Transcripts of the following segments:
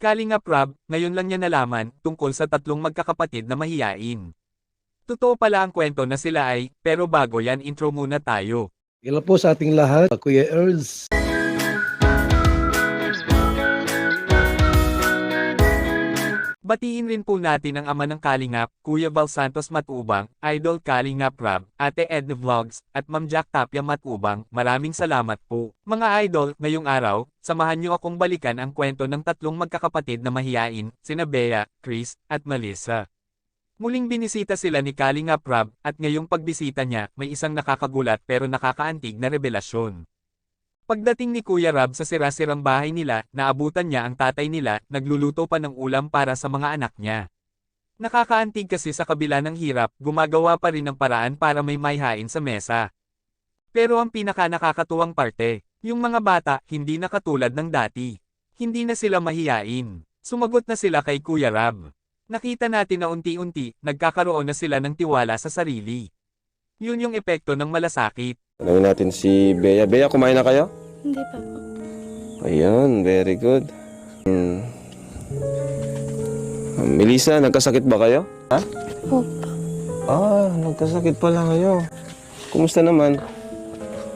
Kalingap Rob, ngayon lang niya nalaman tungkol sa tatlong magkakapatid na mahiyain. Totoo pala ang kwento na sila ay, pero bago yan intro muna tayo. Hello po sa ating lahat, Kuya Earls. Batiin rin po natin ang ama ng Kalingap, Kuya Val Santos Matubang, Idol Kalingap Rob, Ate Edna Vlogs, at Ma'am Jack Tapia Matubang, maraming salamat po. Mga idol, ngayong araw, samahan niyo akong balikan ang kwento ng tatlong magkakapatid na mahiyain, sina Bea, Chris, at Melissa. Muling binisita sila ni Kalingap Rob, at ngayong pagbisita niya, may isang nakakagulat pero nakakaantig na revelasyon. Pagdating ni Kuya Rab sa sirasirang bahay nila, naabutan niya ang tatay nila, nagluluto pa ng ulam para sa mga anak niya. Nakakaantig kasi sa kabila ng hirap, gumagawa pa rin ng paraan para may mayhain sa mesa. Pero ang pinaka nakakatuwang parte, yung mga bata, hindi na katulad ng dati. Hindi na sila mahiyain. Sumagot na sila kay Kuya Rab. Nakita natin na unti-unti, nagkakaroon na sila ng tiwala sa sarili. Yun yung epekto ng malasakit. Tanungin natin si Bea. Bea, kumain na kayo? Hindi pa po. Ayun, very good. Hmm. Melissa, nagkasakit ba kayo? Ha? Opo. Ah, nagkasakit pala kayo. Kumusta naman?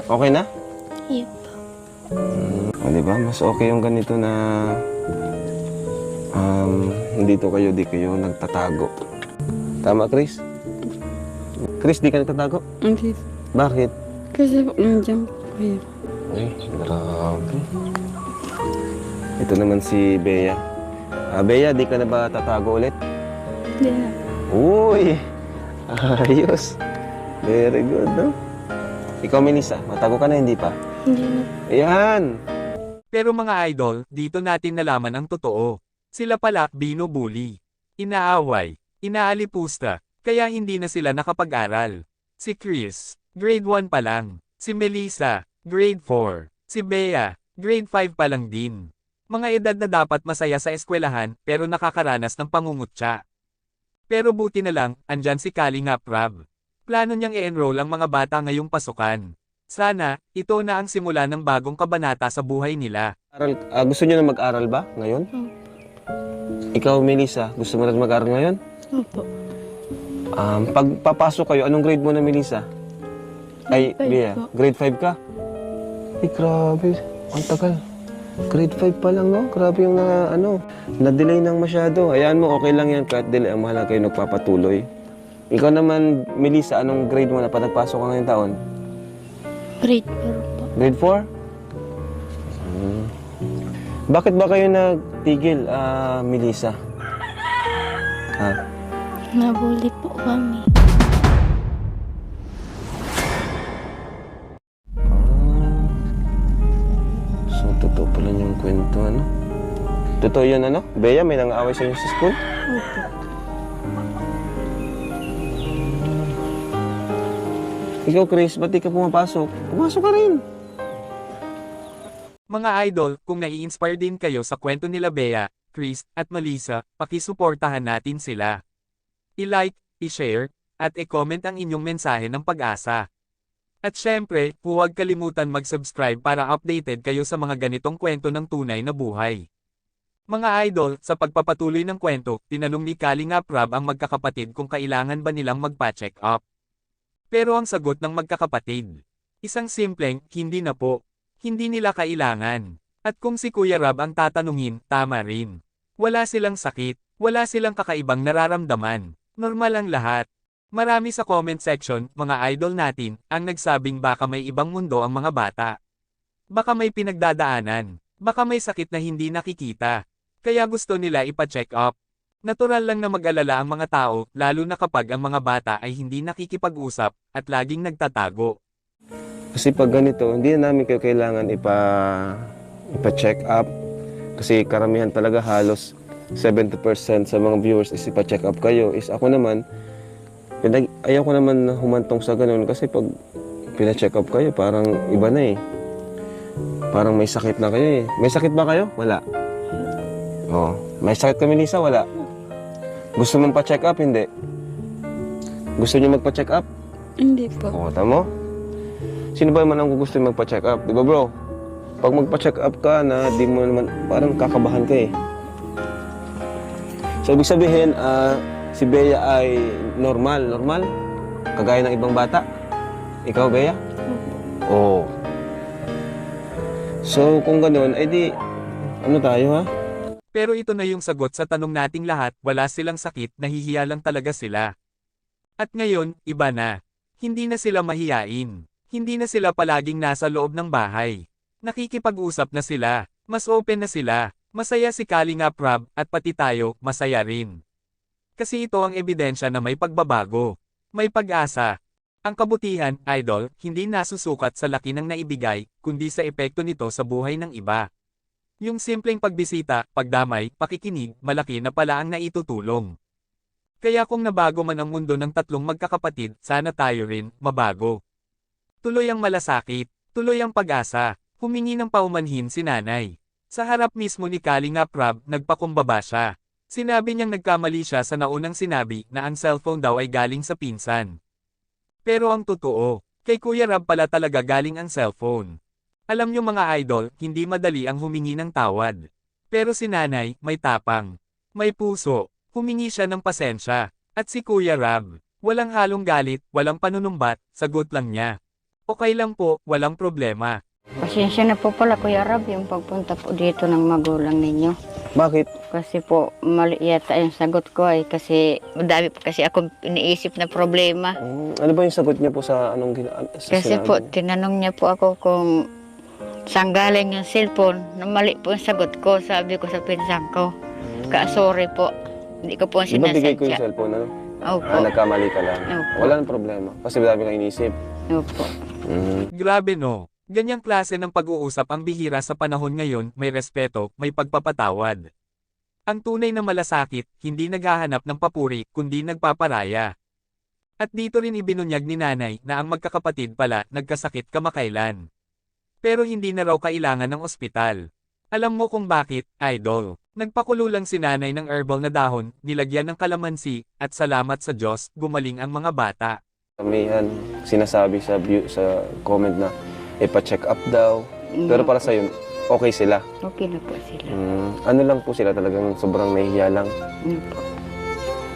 Okay na? Iya po. O, di ba? Mas okay yung ganito na um, dito kayo, di kayo nagtatago. Tama, Chris? Chris, di ka nagtatago? Hindi. Bakit? Kasi po nandiyan po kayo. Ay, grabe. Ito naman si Bea. Ah, Bea, di ka na ba tatago ulit? Hindi na. Uy! Ayos. Very good, no? Ikaw, Melissa, matago ka na, hindi pa? Hindi na. Ayan! Pero mga idol, dito natin nalaman ang totoo. Sila pala binubuli, inaaway, inaalipusta, kaya hindi na sila nakapag-aral. Si Chris, grade 1 pa lang. Si Melissa, grade 4. Si Bea, grade 5 pa lang din. Mga edad na dapat masaya sa eskwelahan pero nakakaranas ng pangungutya. Pero buti na lang, andyan si Kalingap Rab. Plano niyang i-enroll ang mga bata ngayong pasukan. Sana, ito na ang simula ng bagong kabanata sa buhay nila. Aral, ah, gusto niyo na mag-aral ba ngayon? Opo. Ikaw, Melissa, gusto mo na mag-aral ngayon? Opo. Um, pag papasok kayo, anong grade mo na, Melissa? Ay, Grade five Bea, grade 5 ka? Ay, grabe. Ang tagal. Grade 5 pa lang, no? Grabe yung na, ano, na-delay nang masyado. Hayaan mo, okay lang yan kahit delay. Ang mahalaga kayo nagpapatuloy. Ikaw naman, Melissa, anong grade mo na pa nagpasok ka ngayong taon? Grade 4 po. Grade 4? Hmm. Bakit ba kayo nagtigil, ah, Melissa? Ha? Nabuli po kami. Kwento, ano? Totoo yun, ano? Bea, may nang-aaway sa inyo sa school? Opo. Ikaw, Chris, ba't di ka pumapasok? Pumasok ka rin. Mga idol, kung nai-inspire din kayo sa kwento nila Bea, Chris, at Melissa, pakisuportahan natin sila. I-like, i-share, at i-comment ang inyong mensahe ng pag-asa. At syempre, huwag kalimutan mag-subscribe para updated kayo sa mga ganitong kwento ng tunay na buhay. Mga idol, sa pagpapatuloy ng kwento, tinanong ni Kalingap Rab ang magkakapatid kung kailangan ba nilang magpa-check up. Pero ang sagot ng magkakapatid, isang simpleng, hindi na po. Hindi nila kailangan. At kung si Kuya Rab ang tatanungin, tama rin. Wala silang sakit, wala silang kakaibang nararamdaman. Normal ang lahat. Marami sa comment section, mga idol natin, ang nagsabing baka may ibang mundo ang mga bata. Baka may pinagdadaanan. Baka may sakit na hindi nakikita. Kaya gusto nila ipa-check up. Natural lang na mag-alala ang mga tao, lalo na kapag ang mga bata ay hindi nakikipag-usap at laging nagtatago. Kasi pag ganito, hindi na namin kayo kailangan ipa, ipa-check up. Kasi karamihan talaga halos 70% sa mga viewers is ipa-check up kayo. Is ako naman, pinag, ayaw ko naman na humantong sa ganun kasi pag pina-check up kayo, parang iba na eh. Parang may sakit na kayo eh. May sakit ba kayo? Wala. Oh, may sakit ka, Melissa? Wala. Gusto mong pa-check up? Hindi. Gusto niyo magpa-check up? Hindi po. Oo, tamo? Sino ba naman ang gusto magpa-check up? Di ba bro? Pag magpa-check up ka na, di mo naman, parang kakabahan ka eh. So, ibig sabihin, ah, si Bea ay normal. Normal? Kagaya ng ibang bata? Ikaw, Bea? Oo. So, kung ganun, ay di, ano tayo ha? Pero ito na yung sagot sa tanong nating lahat, wala silang sakit, nahihiya lang talaga sila. At ngayon, iba na. Hindi na sila mahiyain. Hindi na sila palaging nasa loob ng bahay. Nakikipag-usap na sila. Mas open na sila. Masaya si Kalinga Prab, at pati tayo, masaya rin. Kasi ito ang ebidensya na may pagbabago. May pag-asa. Ang kabutihan, idol, hindi nasusukat sa laki ng naibigay, kundi sa epekto nito sa buhay ng iba. Yung simpleng pagbisita, pagdamay, pakikinig, malaki na pala ang naitutulong. Kaya kung nabago man ang mundo ng tatlong magkakapatid, sana tayo rin, mabago. Tuloy ang malasakit, tuloy ang pag-asa, humingi ng paumanhin si nanay. Sa harap mismo ni Kalinga Prab, nagpakumbaba siya. Sinabi niyang nagkamali siya sa naunang sinabi na ang cellphone daw ay galing sa pinsan. Pero ang totoo, kay Kuya Rab pala talaga galing ang cellphone. Alam niyo mga idol, hindi madali ang humingi ng tawad. Pero si nanay, may tapang. May puso, humingi siya ng pasensya. At si Kuya Rab, walang halong galit, walang panunumbat, sagot lang niya. Okay lang po, walang problema. Pasensya na po pala Kuya Rab yung pagpunta po dito ng magulang ninyo. Bakit? Kasi po mali yata yung sagot ko ay kasi madami po kasi ako iniisip na problema. Mm, ano ba yung sagot niya po sa anong gina- sa Kasi sinabi po niya? tinanong niya po ako kung saan galing yung cellphone. Na mali po yung sagot ko, sabi ko sa pinsan ko. Ka sorry po. Hindi ko po Di ba bigay ko yung sinasadya. cellphone, ano? Opo. Ah, nagkamali ka lang. Opo. Wala nang problema. Kasi madami kang inisip. Opo. Mm. Grabe no. Ganyang klase ng pag-uusap ang bihira sa panahon ngayon, may respeto, may pagpapatawad. Ang tunay na malasakit, hindi naghahanap ng papuri, kundi nagpaparaya. At dito rin ibinunyag ni nanay na ang magkakapatid pala nagkasakit kamakailan. Pero hindi na raw kailangan ng ospital. Alam mo kung bakit, idol. Nagpakulo lang si nanay ng herbal na dahon, nilagyan ng kalamansi, at salamat sa Diyos, gumaling ang mga bata. Kamihan, sinasabi sa view, sa comment na ipa-check up daw. Pero para sa okay sila. Okay na po sila. Mm, ano lang po sila talagang sobrang nahihiya lang. Ano po.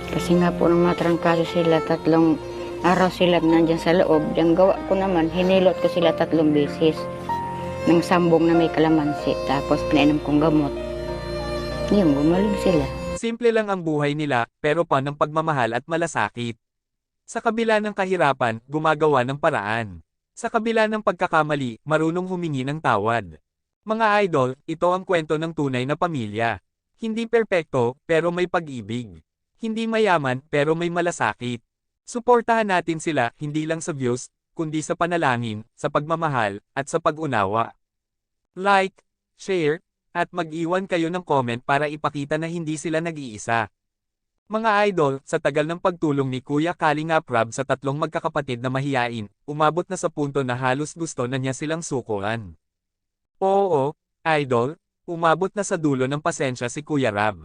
Kasi nga po nung matrangkaso sila, tatlong araw sila nandyan sa loob. Yung gawa ko naman, hinilot ko sila tatlong beses. Nang sambong na may kalamansi, tapos pinainom kong gamot. Yun, gumaling sila. Simple lang ang buhay nila, pero pa ng pagmamahal at malasakit. Sa kabila ng kahirapan, gumagawa ng paraan. Sa kabila ng pagkakamali, marunong humingi ng tawad. Mga idol, ito ang kwento ng tunay na pamilya. Hindi perpekto, pero may pag-ibig. Hindi mayaman, pero may malasakit. Suportahan natin sila, hindi lang sa views, kundi sa panalangin, sa pagmamahal, at sa pag-unawa. Like, share, at mag-iwan kayo ng comment para ipakita na hindi sila nag-iisa. Mga idol, sa tagal ng pagtulong ni Kuya Kalinga Prab sa tatlong magkakapatid na mahiyain, umabot na sa punto na halos gusto na niya silang sukuan. Oo, idol, umabot na sa dulo ng pasensya si Kuya Rab.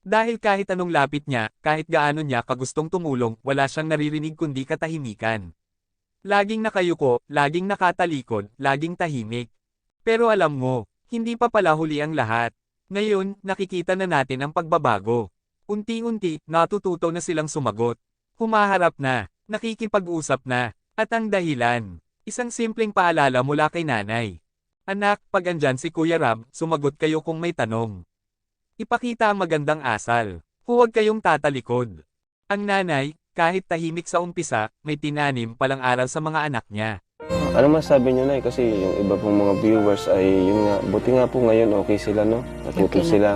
Dahil kahit anong lapit niya, kahit gaano niya kagustong tumulong, wala siyang naririnig kundi katahimikan. Laging nakayuko, laging nakatalikod, laging tahimik. Pero alam mo, hindi pa pala huli ang lahat. Ngayon, nakikita na natin ang pagbabago. Unti-unti, natututo na silang sumagot. Humaharap na, nakikipag-usap na, at ang dahilan. Isang simpleng paalala mula kay nanay. Anak, pag andyan si Kuya Rab, sumagot kayo kung may tanong. Ipakita ang magandang asal. Huwag kayong tatalikod. Ang nanay, kahit tahimik sa umpisa, may tinanim palang aral sa mga anak niya. Ano masabi niyo na Kasi yung iba pong mga viewers ay yun nga, buti nga po ngayon okay sila no? Natuto Okay na sila.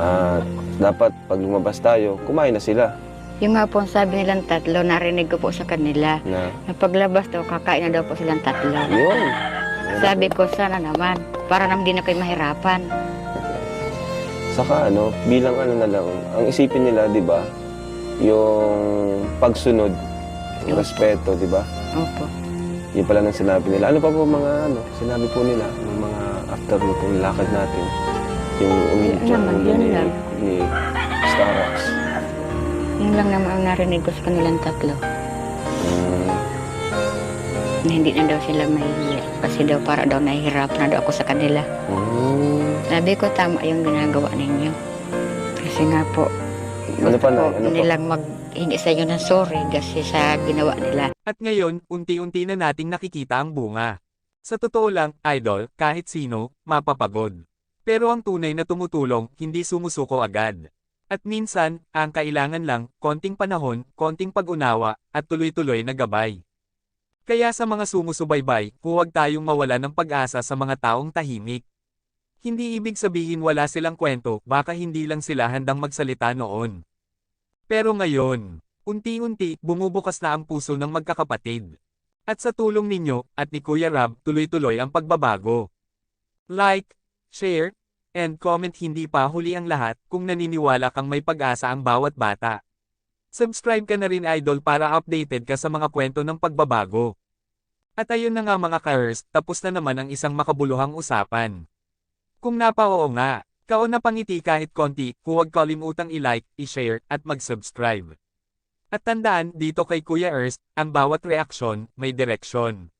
At dapat pag lumabas tayo, kumain na sila Yung nga po ang sabi nilang tatlo, narinig ko po sa kanila. na Na paglabas daw, kakain na daw po silang tatlo. yun. Sabi ko, sana naman, para naman di na kayo mahirapan. Saka ano, bilang ano na lang, ang isipin nila, di ba, yung pagsunod, yung respeto, di ba? Opo. Yun pala nang sinabi nila. Ano pa po mga ano, sinabi po nila, ng mga after mo pong lakad natin, yung umiyak Yun naman, yun lang. Ni Starax. Yun lang naman ang narinig ko sa kanilang tatlo. Mm, Na hindi na daw sila mahihiya. Kasi daw para daw nahihirapan na daw ako sa kanila. mm, Sabi ko, tama yung ginagawa ninyo. Kasi nga po, Ano gusto pa, po Nay? Ano pa? nilang maghingi sa inyo ng sorry kasi sa ginawa nila. At ngayon, unti-unti na nating nakikita ang bunga. Sa totoo lang, idol, kahit sino, mapapagod. Pero ang tunay na tumutulong, hindi sumusuko agad. At minsan, ang kailangan lang, konting panahon, konting pag-unawa, at tuloy-tuloy na gabay. Kaya sa mga sumusubaybay, huwag tayong mawala ng pag-asa sa mga taong tahimik. Hindi ibig sabihin wala silang kwento, baka hindi lang sila handang magsalita noon. Pero ngayon, unti-unti, bumubukas na ang puso ng magkakapatid. At sa tulong ninyo, at ni Kuya Rab, tuloy-tuloy ang pagbabago. Like, share, and comment hindi pa huli ang lahat kung naniniwala kang may pag-asa ang bawat bata. Subscribe ka na rin idol para updated ka sa mga kwento ng pagbabago. At ayun na nga mga ka-Earth, tapos na naman ang isang makabuluhang usapan. Kung napaoo nga, kao na pangiti kahit konti, huwag kalimutang i-like, i-share, at mag-subscribe. At tandaan, dito kay Kuya Earth, ang bawat reaksyon, may direksyon.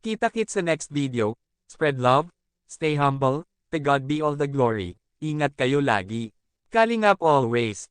Kita-kit sa next video, spread love, stay humble, to God be all the glory, ingat kayo lagi. Kalingap always,